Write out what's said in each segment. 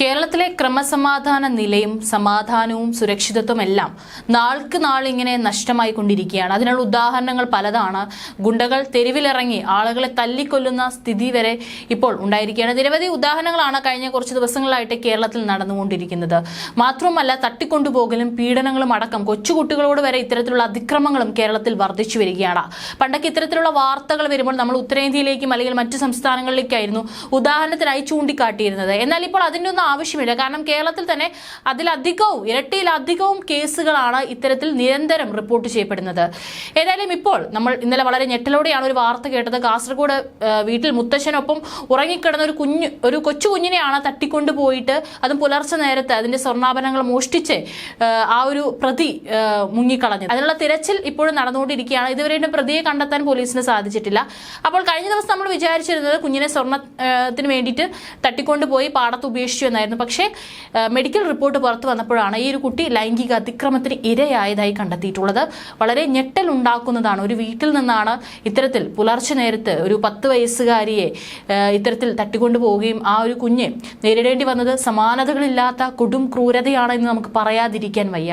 കേരളത്തിലെ ക്രമസമാധാന നിലയും സമാധാനവും സുരക്ഷിതത്വം എല്ലാം നാൾക്ക് നാൾ ഇങ്ങനെ നഷ്ടമായി കൊണ്ടിരിക്കുകയാണ് അതിനുള്ള ഉദാഹരണങ്ങൾ പലതാണ്. ഗുണ്ടകൾ തെരുവിലിറങ്ങി ആളുകളെ തല്ലിക്കൊല്ലുന്ന സ്ഥിതി വരെ ഇപ്പോൾ ഉണ്ടായിരിക്കുകയാണ്. നിരവധി ഉദാഹരണങ്ങളാണ് കഴിഞ്ഞ കുറച്ച് ദിവസങ്ങളായിട്ട് കേരളത്തിൽ നടന്നുകൊണ്ടിരിക്കുന്നത്. മാത്രമല്ല തട്ടിക്കൊണ്ടുപോകലും പീഡനങ്ങളും അടക്കം കൊച്ചുകുട്ടികളോട് വരെ ഇത്തരത്തിലുള്ള അതിക്രമങ്ങളും കേരളത്തിൽ വർദ്ധിച്ചു വരികയാണ്. പണ്ടൊക്കെ ഇത്തരത്തിലുള്ള വാർത്തകൾ വരുമ്പോൾ നമ്മൾ ഉത്തരേന്ത്യയിലേക്കും അല്ലെങ്കിൽ മറ്റു സംസ്ഥാനങ്ങളിലേക്കായിരുന്നു ഉദാഹരണത്തിനായി ചൂണ്ടിക്കാട്ടിയിരുന്നത്. എന്നാൽ ഇപ്പോൾ അതിന്റെ ഒന്നും ആവശ്യമില്ല. കാരണം കേരളത്തിൽ തന്നെ അതിലധികവും ഇരട്ടിയിലധികവും കേസുകളാണ് ഇത്തരത്തിൽ നിരന്തരം റിപ്പോർട്ട് ചെയ്യപ്പെടുന്നത്. ഏതായാലും ഇപ്പോൾ നമ്മൾ ഇന്നലെ വളരെ ഞെട്ടലോടെയാണ് ഒരു വാർത്ത കേട്ടത്. കാസർഗോഡ് വീട്ടിൽ മുത്തശ്ശനൊപ്പം ഉറങ്ങിക്കിടന്ന ഒരു കുഞ്ഞ് ഒരു കൊച്ചു കുഞ്ഞിനെയാണ് തട്ടിക്കൊണ്ടു പോയിട്ട് അതും പുലർച്ചെ നേരത്ത് അതിന്റെ സ്വർണാഭരണങ്ങൾ മോഷ്ടിച്ച് ആ, ഒരു പ്രതി മുങ്ങിക്കളഞ്ഞു അതിനുള്ള തിരച്ചിൽ ഇപ്പോഴും നടന്നുകൊണ്ടിരിക്കുകയാണ്. ഇതുവരെയും പ്രതിയെ കണ്ടെത്താൻ പോലീസിന് സാധിച്ചിട്ടില്ല. അപ്പോൾ കഴിഞ്ഞ ദിവസം നമ്മൾ വിചാരിച്ചിരുന്നത് കുഞ്ഞിനെ സ്വർണത്തിന് വേണ്ടിയിട്ട് തട്ടിക്കൊണ്ടുപോയി പാടത്ത് ഉപേക്ഷിച്ചു എന്നായിരുന്നു പക്ഷേ മെഡിക്കൽ റിപ്പോർട്ട് പുറത്തു വന്നപ്പോഴാണ് ഈ ഒരു കുട്ടി ലൈംഗിക അതിക്രമത്തിന് ഇരയായതായി കണ്ടെത്തിയിട്ടുള്ളത്. വളരെ ഞെട്ടലുണ്ടാക്കുന്നതാണ് ഒരു വീട്ടിൽ നിന്നാണ് ഇത്തരത്തിൽ പുലർച്ചെ നേരത്ത് ഒരു പത്ത് വയസ്സുകാരിയെ ഇത്തരത്തിൽ തട്ടിക്കൊണ്ടു പോവുകയും ആ ഒരു കുഞ്ഞെ നേരിടേണ്ടി വന്നത് സമാനതകളില്ലാത്ത കൊടും ക്രൂരതയാണ് എന്ന് നമുക്ക് പറയാതിരിക്കാൻ വയ്യ.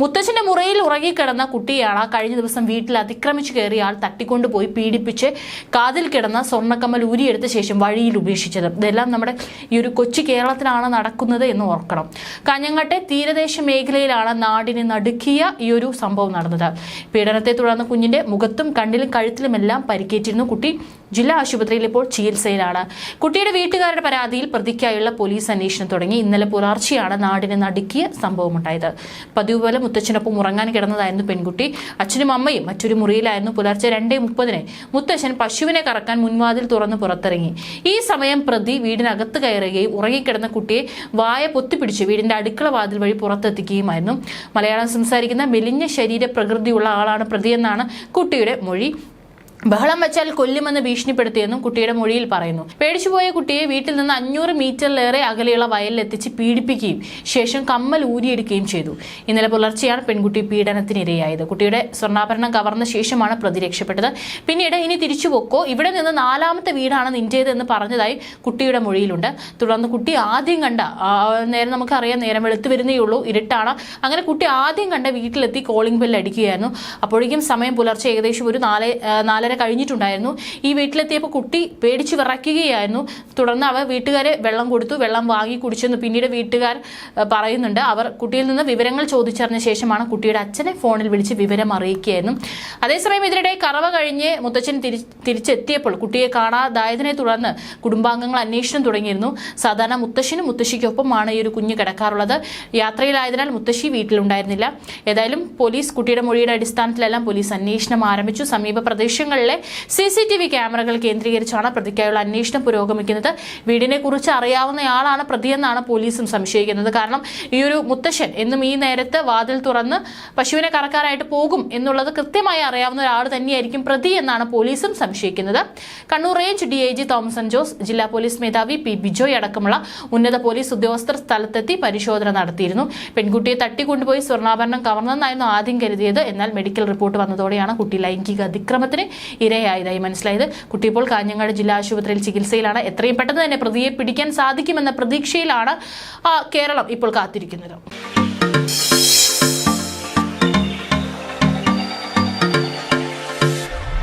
മുത്തച്ഛന്റെ മുറിയിൽ ഉറങ്ങിക്കിടന്ന കുട്ടിയാണ് കഴിഞ്ഞ ദിവസം വീട്ടിൽ അതിക്രമിച്ചു കയറി ആൾ തട്ടിക്കൊണ്ടുപോയി പീഡിപ്പിച്ച് കാതിൽ കിടന്ന സ്വർണക്കമ്മൽ ഊരിയെടുത്ത ശേഷം വഴിയിൽ ഉപേക്ഷിച്ചത്. ഇതെല്ലാം നമ്മുടെ ഈ ഒരു കൊച്ചു കേരളത്തിലാണ് നടക്കുന്നത് എന്ന് ഓർക്കണം. കാഞ്ഞങ്ങാട്ടെ തീരദേശ മേഖലയിലാണ് നാടിനെ നടുക്കിയ ഈ ഒരു സംഭവം നടന്നത്. പീഡനത്തെ തുടർന്ന് കുഞ്ഞിന്റെ മുഖത്തും കണ്ണിലും കഴുത്തിലുമെല്ലാം പരിക്കേറ്റിരുന്നു കുട്ടി. ജില്ലാ ആശുപത്രിയിൽ ഇപ്പോൾ ചികിത്സയിലാണ്. കുട്ടിയുടെ വീട്ടുകാരുടെ പരാതിയിൽ പ്രതിക്കായുള്ള പോലീസ് അന്വേഷണം തുടങ്ങി. ഇന്നലെ പുലർച്ചെയാണ് നാടിനെ നടുക്കിയ സംഭവമുണ്ടായത്. പതിവ് പോലെ മുത്തച്ഛനൊപ്പം ഉറങ്ങാൻ കിടന്നതായിരുന്നു പെൺകുട്ടി. അച്ഛനും അമ്മയും മറ്റൊരു മുറിയിലായിരുന്നു പുലർച്ചെ രണ്ടേ മുപ്പതിന്. മുത്തച്ഛൻ പശുവിനെ കറക്കാൻ മുൻവാതിൽ തുറന്ന് പുറത്തിറങ്ങി. ഈ സമയം പ്രതി വീടിനകത്ത് കയറുകയും ഉറങ്ങിക്കിടന്ന കുട്ടിയെ വായ പൊത്തിപ്പിടിച്ച് വീടിന്റെ അടുക്കള വാതിൽ വഴി പുറത്തെത്തിക്കുകയുമായിരുന്നു. മലയാളം സംസാരിക്കുന്ന മെലിഞ്ഞ ശരീര പ്രകൃതിയുള്ള ആളാണ് പ്രതിയെന്നാണ് കുട്ടിയുടെ മൊഴി. ബഹളം വച്ചാൽ കൊല്ലുമെന്ന് ഭീഷണിപ്പെടുത്തിയെന്നും കുട്ടിയുടെ മൊഴിയിൽ പറയുന്നു. പേടിച്ചുപോയ കുട്ടിയെ വീട്ടിൽ നിന്ന് അഞ്ഞൂറ് മീറ്ററിലേറെ അകലെയുള്ള വയലിലെത്തിച്ച് പീഡിപ്പിക്കുകയും ശേഷം കമ്മൽ ഊരിയെടുക്കുകയും ചെയ്തു. ഇന്നലെ പുലർച്ചെയാണ് പെൺകുട്ടി പീഡനത്തിനിരയായത്. കുട്ടിയുടെ സ്വർണാഭരണം കവർന്ന ശേഷമാണ് പ്രതി രക്ഷപ്പെട്ടത്. പിന്നീട് ഇനി തിരിച്ചു പൊക്കോ? ഇവിടെ നിന്ന് നാലാമത്തെ വീടാണ് നിന്റേതെന്ന് പറഞ്ഞതായി കുട്ടിയുടെ മൊഴിയിലുണ്ട്. തുടർന്ന് കുട്ടി ആദ്യം കണ്ട നേരം നമുക്കറിയാം നേരം വെളുത്തു വരുന്നേ ഉള്ളൂ ഇരുട്ടാണ്. അങ്ങനെ കുട്ടി ആദ്യം കണ്ട വീട്ടിലെത്തി കോളിംഗ് ബെല്ലടിക്കുകയായിരുന്നു അപ്പോഴേക്കും സമയം പുലർച്ചെ ഏകദേശം ഒരു നാല് ആ, നാലര കഴിഞ്ഞിട്ടുണ്ടായിരുന്നു. ഈ വീട്ടിലെത്തിയപ്പോൾ കുട്ടി പേടിച്ച് വിറയ്ക്കുകയായിരുന്നു. തുടർന്ന് അവർ വീട്ടുകാരെ വെള്ളം കൊടുത്തു വെള്ളം വാങ്ങി കുടിച്ചെന്ന് പിന്നീട് വീട്ടുകാർ പറയുന്നുണ്ട്. അവർ കുട്ടിയിൽ നിന്ന് വിവരങ്ങൾ ചോദിച്ചറിഞ്ഞ ശേഷമാണ് കുട്ടിയുടെ അച്ഛനെ ഫോണിൽ വിളിച്ച് വിവരം അറിയിക്കുകയായിരുന്നു അതേസമയം ഇതിനിടെ കറവ കഴിഞ്ഞ് മുത്തച്ഛൻ തിരി തിരിച്ചെത്തിയപ്പോൾ കുട്ടിയെ കാണാതായതിനെ തുടർന്ന് കുടുംബാംഗങ്ങൾ അന്വേഷണം തുടങ്ങിയിരുന്നു. സാധാരണ മുത്തശ്ശനും മുത്തശ്ശിക്കൊപ്പമാണ് ഈ ഒരു കുഞ്ഞ് കിടക്കാറുള്ളത്. യാത്രയിലായതിനാൽ മുത്തശ്ശി വീട്ടിലുണ്ടായിരുന്നില്ല. ഏതായാലും പോലീസ് കുട്ടിയുടെ മൊഴിയുടെ അടിസ്ഥാനത്തിലെല്ലാം പോലീസ് അന്വേഷണം ആരംഭിച്ചു. സമീപ പ്രദേശങ്ങളിലെ സി സി ടി വി ക്യാമറകൾ കേന്ദ്രീകരിച്ചാണ് പ്രതിക്കായുള്ള അന്വേഷണം പുരോഗമിക്കുന്നത്. വീടിനെ കുറിച്ച് അറിയാവുന്നയാളാണ് പ്രതിയെന്നാണ് പോലീസും സംശയിക്കുന്നത്. കാരണം ഈ ഒരു മുത്തശ്ശൻ എന്നും ഈ നേരത്ത് വാതിൽ തുറന്ന് പശുവിനെ കറക്കാനായിട്ട് പോകും എന്നുള്ളത് കൃത്യമായി അറിയാവുന്ന ഒരാൾ തന്നെയായിരിക്കും പ്രതി എന്നാണ് പോലീസും സംശയിക്കുന്നത്. Kannur range D I G Thomson Jose ജില്ലാ പോലീസ് മേധാവി പി ബിജോയ് അടക്കമുള്ള ഉന്നത പോലീസ് ഉദ്യോഗസ്ഥർ സ്ഥലത്തെത്തി പരിശോധന നടത്തിയിരുന്നു. പെൺകുട്ടിയെ തട്ടിക്കൊണ്ടുപോയി സ്വർണാഭരണം കവർന്നെന്നായിരുന്നു ആദ്യം കരുതിയത്. എന്നാൽ മെഡിക്കൽ റിപ്പോർട്ട് വന്നതോടെയാണ് കുട്ടി ലൈംഗിക അതിക്രമത്തിന് ഇരയായതായി മനസ്സിലായത്. കുട്ടി ഇപ്പോൾ കാഞ്ഞങ്ങാട് ജില്ലാ ആശുപത്രിയിൽ ചികിത്സയിലാണ്. എത്രയും പെട്ടെന്ന് തന്നെ പ്രതിയെ പിടിക്കാൻ സാധിക്കുമെന്ന പ്രതീക്ഷയിലാണ് കേരളം ഇപ്പോൾ കാത്തിരിക്കുന്നത്.